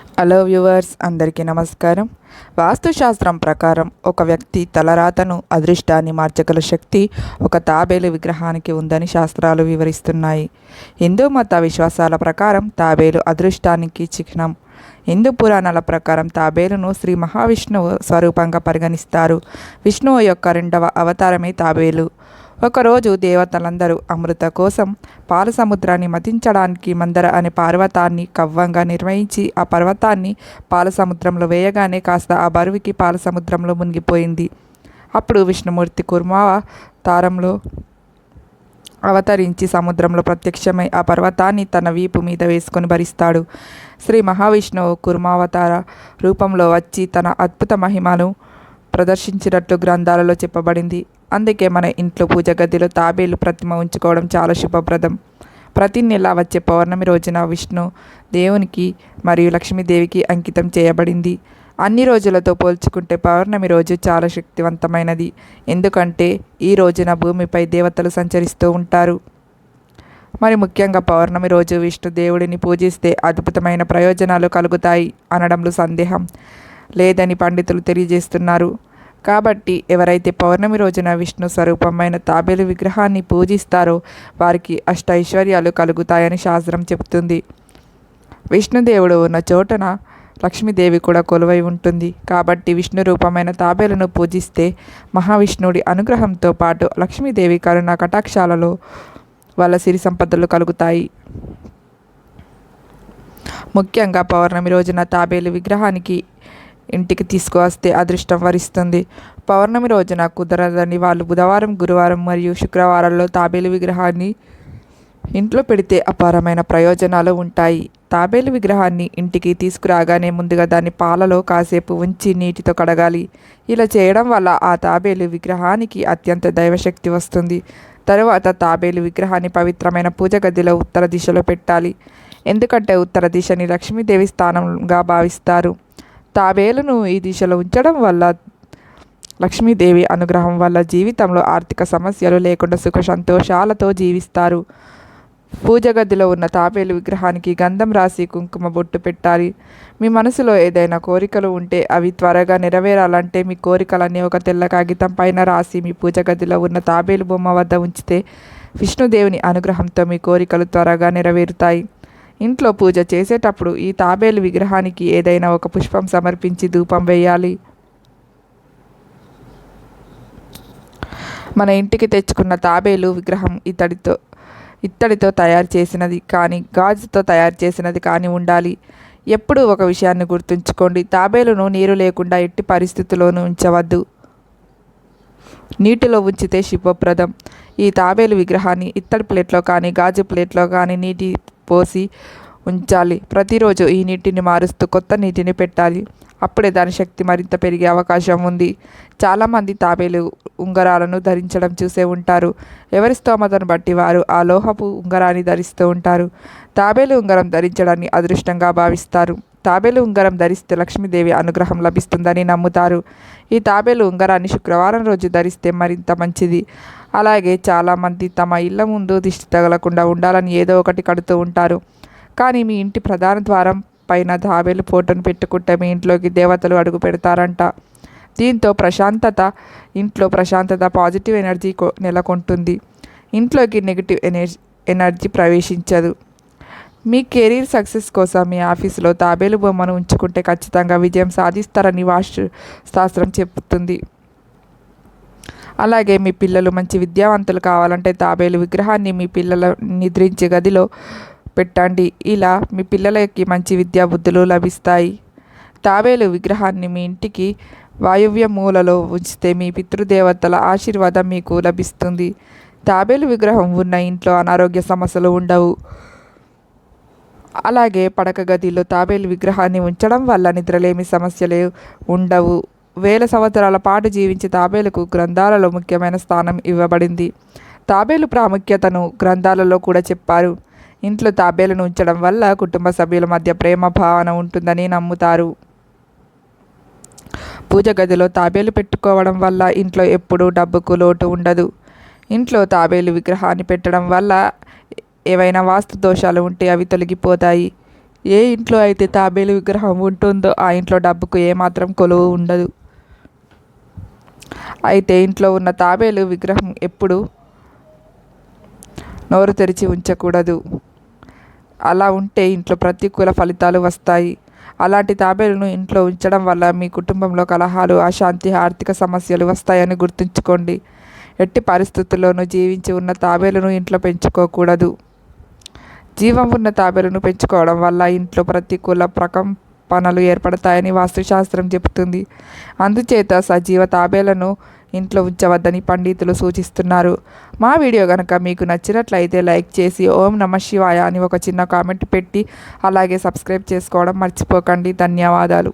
Hello viewers అందరికీ నమస్కారం. వాస్తుశాస్త్రం ప్రకారం ఒక వ్యక్తి తలరాతను అదృష్టాన్ని మార్చగల శక్తి ఒక తాబేలు విగ్రహానికి ఉందని శాస్త్రాలు వివరిస్తున్నాయి. హిందూ మత విశ్వాసాల ప్రకారం తాబేలు అదృష్టానికి చిహ్నం. హిందూ పురాణాల ప్రకారం తాబేలును శ్రీ మహావిష్ణువు స్వరూపంగా పరిగణిస్తారు. విష్ణువు యొక్క రెండవ అవతారమే తాబేలు. ఒకరోజు దేవతలందరూ అమృత కోసం పాల సముద్రాన్ని మతించడానికి మందర అనే పర్వతాన్ని కవ్వంగా నిర్వహించి ఆ పర్వతాన్ని పాల సముద్రంలో వేయగానే కాస్త ఆ బరువుకి పాల సముద్రంలో మునిగిపోయింది. అప్పుడు విష్ణుమూర్తి కుర్మావ తారంలో అవతరించి సముద్రంలో ప్రత్యక్షమై ఆ పర్వతాన్ని తన వీపు మీద వేసుకొని భరిస్తాడు. శ్రీ మహావిష్ణువు కుర్మావతార రూపంలో వచ్చి తన అద్భుత మహిమను ప్రదర్శించినట్లు గ్రంథాలలో చెప్పబడింది. అందుకే మన ఇంట్లో పూజ గదిలో తాబేలు ప్రతిమ ఉంచుకోవడం చాలా శుభప్రదం. ప్రతి నెల వచ్చే పౌర్ణమి రోజున విష్ణు దేవునికి మరియు లక్ష్మీదేవికి అంకితం చేయబడింది. అన్ని రోజులతో పోల్చుకుంటే పౌర్ణమి రోజు చాలా శక్తివంతమైనది. ఎందుకంటే ఈ రోజున భూమిపై దేవతలు సంచరిస్తూ ఉంటారు. మరి ముఖ్యంగా పౌర్ణమి రోజు విష్ణు దేవుడిని పూజిస్తే అద్భుతమైన ప్రయోజనాలు కలుగుతాయి అనడంలో సందేహం. లేదని పండితులు తెలియజేస్తున్నారు. కాబట్టి ఎవరైతే పౌర్ణమి రోజున విష్ణు స్వరూపమైన తాబేలు విగ్రహాన్ని పూజిస్తారో వారికి అష్ట ఐశ్వర్యాలు కలుగుతాయని శాస్త్రం చెబుతుంది. విష్ణుదేవుడు ఉన్న చోటన లక్ష్మీదేవి కూడా కొలువై ఉంటుంది. కాబట్టి విష్ణు రూపమైన తాబేలను పూజిస్తే మహావిష్ణుడి అనుగ్రహంతో పాటు లక్ష్మీదేవి కరుణ కటాక్షాలలో వాళ్ళ సిరి సంపదలు కలుగుతాయి. ముఖ్యంగా పౌర్ణమి రోజున తాబేలు విగ్రహానికి ఇంటికి తీసుకువస్తే అదృష్టం వరిస్తుంది. పౌర్ణమి రోజున కుదరదని వాళ్ళు బుధవారం గురువారం మరియు శుక్రవారాల్లో తాబేలు విగ్రహాన్ని ఇంట్లో పెడితే అపారమైన ప్రయోజనాలు ఉంటాయి. తాబేలు విగ్రహాన్ని ఇంటికి తీసుకురాగానే ముందుగా దాన్ని పాలలో కాసేపు ఉంచి నీటితో కడగాలి. ఇలా చేయడం వల్ల ఆ తాబేలు విగ్రహానికి అత్యంత దైవశక్తి వస్తుంది. తరువాత తాబేలు విగ్రహాన్ని పవిత్రమైన పూజ గదిలో ఉత్తర దిశలో పెట్టాలి. ఎందుకంటే ఉత్తర దిశని లక్ష్మీదేవి స్థానంగా భావిస్తారు. తాబేలను ఈ దిశలో ఉంచడం వల్ల లక్ష్మీదేవి అనుగ్రహం వల్ల జీవితంలో ఆర్థిక సమస్యలు లేకుండా సుఖ సంతోషాలతో జీవిస్తారు. పూజ గదిలో ఉన్న తాబేలు విగ్రహానికి గంధం రాసి కుంకుమ బొట్టు పెట్టాలి. మీ మనసులో ఏదైనా కోరికలు ఉంటే అవి త్వరగా నెరవేరాలంటే మీ కోరికలన్నీ ఒక తెల్ల కాగితం పైన రాసి మీ పూజ గదిలో ఉన్న తాబేలు బొమ్మ వద్ద ఉంచితే విష్ణుదేవుని అనుగ్రహంతో మీ కోరికలు త్వరగా నెరవేరుతాయి. ఇంట్లో పూజ చేసేటప్పుడు ఈ తాబేలు విగ్రహానికి ఏదైనా ఒక పుష్పం సమర్పించి ధూపం వేయాలి. మన ఇంటికి తెచ్చుకున్న తాబేలు విగ్రహం ఇతడితో ఇత్తడితో తయారు చేసినది కానీ గాజుతో తయారు చేసినది కానీ ఉండాలి. ఎప్పుడూ ఒక విషయాన్ని గుర్తుంచుకోండి. తాబేలును నీరు లేకుండా ఎట్టి పరిస్థితుల్లోనూ ఉంచవద్దు. నీటిలో ఉంచితే శుభప్రదం ఈ తాబేలు విగ్రహాన్ని ఇత్తడి ప్లేట్లో కానీ గాజు ప్లేట్లో కానీ నీటి పోసి ఉంచాలి. ప్రతిరోజు ఈ నీటిని మారుస్తూ కొత్త నీటిని పెట్టాలి. అప్పుడే దాని శక్తి మరింత పెరిగే అవకాశం ఉంది. చాలామంది తాబేలు ఉంగరాలను ధరించడం చూసే ఉంటారు. ఎవరి స్తోమతను బట్టి వారు ఆ లోహపు ఉంగరాన్ని ధరిస్తూ ఉంటారు. తాబేలు ఉంగరం ధరించడాన్ని అదృష్టంగా భావిస్తారు. తాబేలు ఉంగరం ధరిస్తే లక్ష్మీదేవి అనుగ్రహం లభిస్తుందని నమ్ముతారు. ఈ తాబేలు ఉంగరాన్ని శుక్రవారం రోజు ధరిస్తే మరింత మంచిది. అలాగే చాలామంది తమ ఇళ్ళ ముందు దిష్టి తగలకుండా ఉండాలని ఏదో ఒకటి కడుతూ ఉంటారు. కానీ మీ ఇంటి ప్రధాన ద్వారం పైన తాబేలు ఫోటోను పెట్టుకుంటే మీ ఇంట్లోకి దేవతలు అడుగు పెడతారంట. దీంతో ప్రశాంతత ఇంట్లో ప్రశాంతత పాజిటివ్ ఎనర్జీ నెలకొంటుంది. ఇంట్లోకి నెగిటివ్ ఎనర్జీ ఎనర్జీ ప్రవేశించదు. మీ కెరీర్ సక్సెస్ కోసం మీ ఆఫీసులో తాబేలు బొమ్మను ఉంచుకుంటే ఖచ్చితంగా విజయం సాధిస్తారని వాస్తు శాస్త్రం చెబుతుంది అలాగే మీ పిల్లలు మంచి విద్యావంతులు కావాలంటే తాబేలు విగ్రహాన్ని మీ పిల్లల నిద్రించే గదిలో పెట్టండి. ఇలా మీ పిల్లలకి మంచి విద్యా బుద్ధులు లభిస్తాయి. తాబేలు విగ్రహాన్ని మీ ఇంటికి వాయువ్య మూలలో ఉంచితే మీ పితృదేవతల ఆశీర్వాదం మీకు లభిస్తుంది. తాబేలు విగ్రహం ఉన్న ఇంట్లో అనారోగ్య సమస్యలు ఉండవు. అలాగే పడక గదిలో తాబేలు విగ్రహాన్ని ఉంచడం వల్ల నిద్రలేమి సమస్యలు ఉండవు. వేల సంవత్సరాల పాటు జీవించే తాబేలుకు గ్రంథాలలో ముఖ్యమైన స్థానం ఇవ్వబడింది. తాబేలు ప్రాముఖ్యతను గ్రంథాలలో కూడా చెప్పారు. ఇంట్లో తాబేలను ఉంచడం వల్ల కుటుంబ సభ్యుల మధ్య ప్రేమ భావన ఉంటుందని నమ్ముతారు. పూజ గదిలో తాబేలు పెట్టుకోవడం వల్ల ఇంట్లో ఎప్పుడూ డబ్బుకు లోటు ఉండదు. ఇంట్లో తాబేలు విగ్రహాన్ని పెట్టడం వల్ల ఏవైనా వాస్తు దోషాలు ఉంటే అవి తొలగిపోతాయి. ఏ ఇంట్లో అయితే తాబేలు విగ్రహం ఉంటుందో ఆ ఇంట్లో డబ్బుకు ఏమాత్రం కొలువు ఉండదు. అయితే ఇంట్లో ఉన్న తాబేలు విగ్రహం ఎప్పుడు నోరు తెరిచి ఉంచకూడదు. అలా ఉంటే ఇంట్లో ప్రతికూల ఫలితాలు వస్తాయి. అలాంటి తాబేలును ఇంట్లో ఉంచడం వల్ల మీ కుటుంబంలో కలహాలు అశాంతి ఆర్థిక సమస్యలు వస్తాయని గుర్తుంచుకోండి. ఎట్టి పరిస్థితుల్లోనూ జీవించి ఉన్న తాబేలును ఇంట్లో పెంచుకోకూడదు. జీవం ఉన్న తాబేలును పెంచుకోవడం వల్ల ఇంట్లో ప్రతికూల పనులు ఏర్పడతాయని వాస్తుశాస్త్రం చెబుతుంది. అందుచేత సజీవ తాబేలను ఇంట్లో ఉంచవద్దని పండితులు సూచిస్తున్నారు. మా వీడియో కనుక మీకు నచ్చినట్లయితే లైక్ చేసి ఓం నమ శివాయ అని ఒక చిన్న కామెంట్ పెట్టి అలాగే సబ్స్క్రైబ్ చేసుకోవడం మర్చిపోకండి. ధన్యవాదాలు.